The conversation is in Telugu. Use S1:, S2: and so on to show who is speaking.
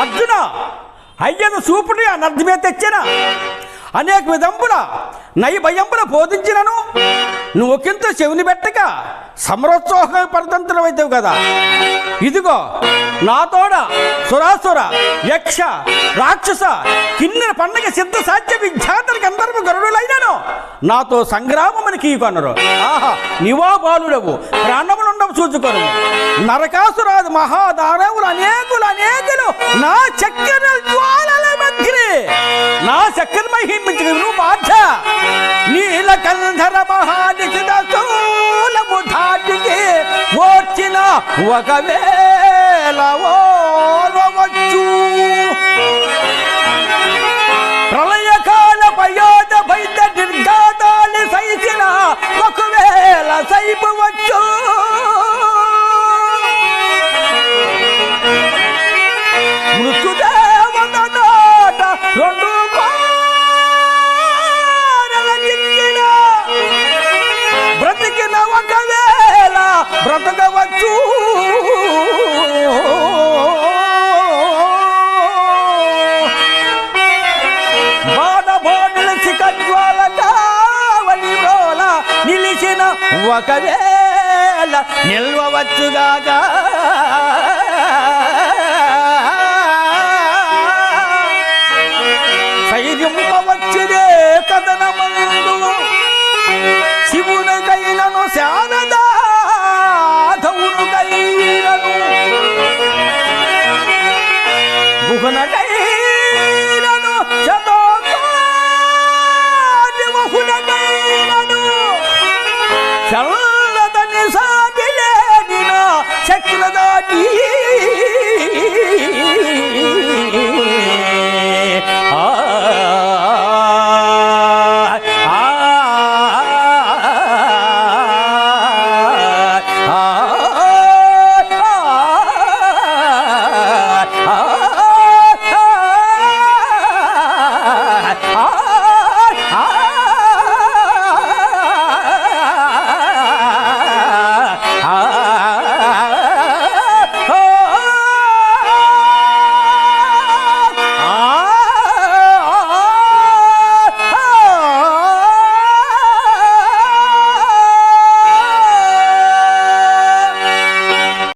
S1: అర్జున అయ్యను సూపుని అనర్థమే తెచ్చిన? అనేక విధంబుల నై భయంబుల బోధించినను. నువ్వు ఒకంత చెవిని పెట్టక సమరోత్సాహ పరతంత్రమైతావు కదా. ఇదిగో నాతోడ సురాసుర యక్ష రాక్షస కిన్నెర పండగ సిద్ధ సాధ్య విఖ్యాతరికి అందరూ గరుడులైనను. నాతో సంగ్రామమని కీకొనరు ఆహా నివా బాలుడవు ప్రాణములుండవు చూచుకొను నరకాసురాది మహాదానవులు అనేకులు అనేకులు నా చక్కెర జ్వాలల మధ్యే నా చక్కెర మహిమించు నువ్వు బాధ నీలకంధర మహానిషిద స్థూలము ధాటికి ఓర్చిన ఒకవేళ ఓ మృత్యుదేవత రెండు బ్రతికిన ఒకవేళ బ్రతకవచ్చు నిలిచిన ఒకవేళ నిల్వవచ్చుగాక. సింహ వచ్చిదే కథనమందు శివునికైనను శారదాధవునికైనను గుహనకైనను చదోకాది బహునకైనను చల్ల